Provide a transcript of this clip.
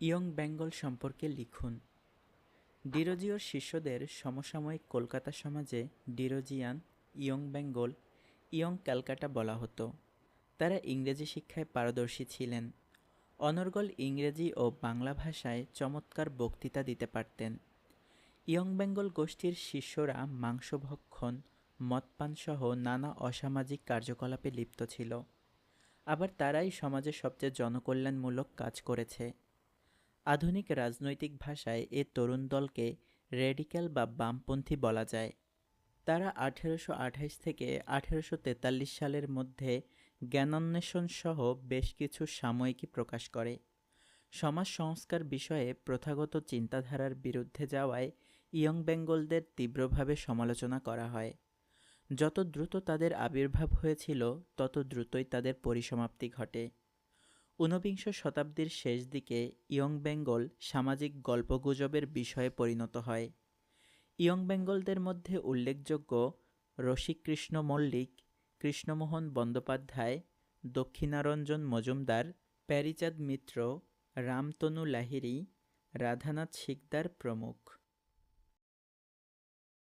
Young Bengal সম্পর্কে লিখুন। ডিরোজিওর শিষ্যদের সমসাময়িক কলকাতা সমাজে Derozian, Young Bengal, Young Calcutta বলা হতো। তারা ইংরেজি শিক্ষায় পারদর্শী ছিলেন। অনর্গল ইংরেজি ও বাংলা ভাষায় চমৎকার বক্তৃতা দিতে পারতেন। ইয়ং বেঙ্গল গোষ্ঠীর শিষ্যরা মাংসভক্ষণ, মদপানসহ নানা অসামাজিক কার্যকলাপে লিপ্ত ছিল। আবার তারাই সমাজে সবচেয়ে জনকল্যাণমূলক কাজ করেছে। আধুনিক রাজনৈতিক ভাষায় এ তরুণ দলকে রেডিক্যাল বা বামপন্থী বলা যায়। তারা আঠেরোশো আঠাইশ থেকে আঠেরোশো তেতাল্লিশ সালের মধ্যে জ্ঞানান্বেষণ সহ বেশ কিছু সাময়িকী প্রকাশ করে। সমাজ সংস্কার বিষয়ে প্রথাগত চিন্তাধারার বিরুদ্ধে যাওয়ায় ইয়ং বেঙ্গলদের তীব্রভাবে সমালোচনা করা হয়। যত দ্রুত তাদের আবির্ভাব হয়েছিল, তত দ্রুতই তাদের পরিসমাপ্তি ঘটে। ঊনবিংশ শতাব্দীর শেষ দিকে ইয়ং বেঙ্গল সামাজিক গল্পগুজবের বিষয়ে পরিণত হয়। ইয়ং বেঙ্গলদের মধ্যে উল্লেখযোগ্য রসিকৃষ্ণ মল্লিক, কৃষ্ণমোহন বন্দ্যোপাধ্যায়, দক্ষিণারঞ্জন মজুমদার, প্যারিচাঁদ মিত্র, রামতনু লাহিড়ী, রাধানাথ শিকদার প্রমুখ।